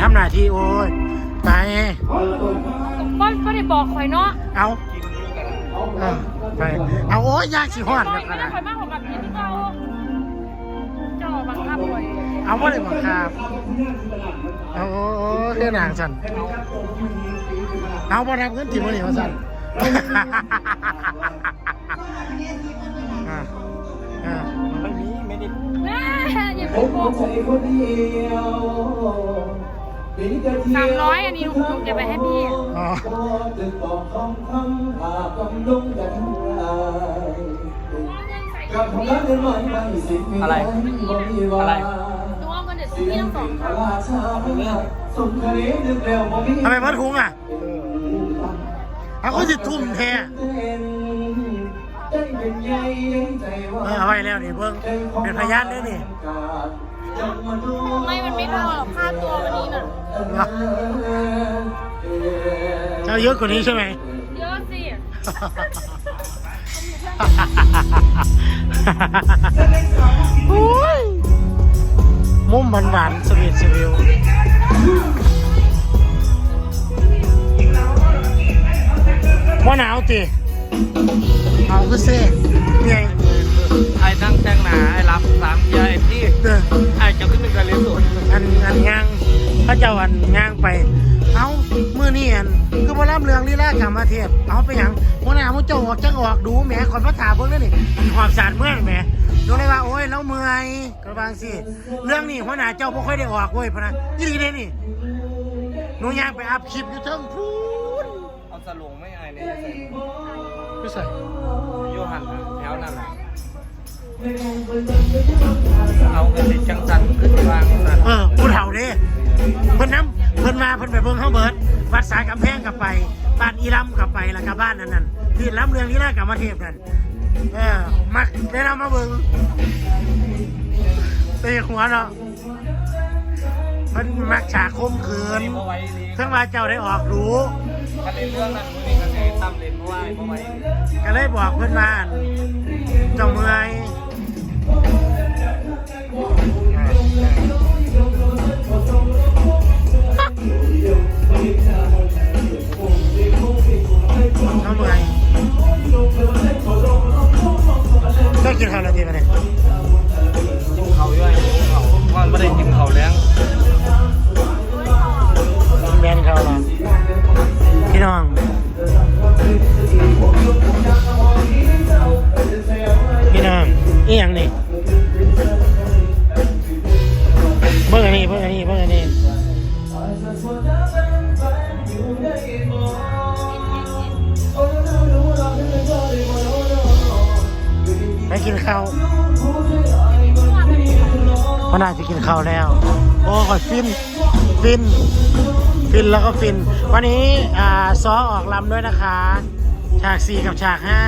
ทำหน้าที่โอ้ยไปก็ก็ได้บอกข่อยเนาะเอาเออไปเอาโอ้ยยากสิฮอดข่แล้อวยกัไม่นได้นะข่อยมากกว่าแบบนี้ที่เก่าเจ้าบังคับข่อยเอาบ่ได้บังคับเอาโอ้โอ้เรื่องนางสันเอาบ่รับเงินที่บ่นี่ว่าสันอ่าอ่าไม่มีไม่ได้แม่อย่าผไปมโกห ใจกคนเดียวสามร้อยอันนี้หนูเก็บไปให้พี่อ๋อจะตอบคำคำหากกำลงกันไรกับพลังเงินมันไม่สิบมีอะไร อะไรหนูเอาเงินเด็ดซื้อเลี้ยงสองครั้งราชาสมคดีนึกแล้วบ่มีทำไมพัดคุ้งอะเอาก็สิทุ่มแท้ใจเป็นใหญ่ใจว่าเออเอาไว้แล้วนี่เบิ่งเป็นพยานด้วยนี่ นี้น่ะเจ้าเยอะกว่านี้ใช่ไหม เยอะสิ โอ้ยมุมหวานหวานๆสวีทสวิวว่าหนาวติเอาก็เซ่เนี่ย เจ้าอันย่างไป เอามือนี่อันคือพระรามเรืองลีลากรรมเทพเอาไปหยังหัวหน้ามุเจ้าออกจังออกดูแหมคอนพระถาเบิ่งนั่นนี่มีความสะอาดเมื่อยแหมดูเลยว่าโอ้ยแล้วเมื่อยก็บางสิเรื่องนี้หัวหน้าเจ้าบ่ค่อยได้ออกเว้ยพะนะยี่ดีเลยนี่หนูย่างไปอัพคลิปอยู่เทิงพูนเอาสลงไม่ไอ้เนี่ยไม่ใส่โยหันแถวนั่นน่ะเอา เพิ่นไปเบิ่งเฮาเบิดวัดสายกำแพงกลับไป บ้านอีลำกลับไปแล้วก็บ้านนั้นนั่นที่ลำเรืองลีลากรรมเทพนั่นเออมักได้นำมาเบิ่งเตะหัวเนาะเพิ่นมักฉากคมขืนเพราะไว้ดีทั้งว่าเจ้าได้ออกรู้คันเรื่องนั้นมือนี้กันเลยตั้มเลนเพราะว่าเพราะไว้ก็เลยบอกเพิ่นว่าอั่นเจ้า กินข้าวแล้วทีมาเนี่ยกินเขาด้วยกินเขาว่าไม่ได้กินเขาแล้ว กินข้าวพน่าจะกินข้าวแล้ว โอ้ขอฟิน ฟิน ฟินแล้วก็ฟิน วันนี้อ่าซอออกลำด้วยนะคะ ฉากสี่กับฉากห้า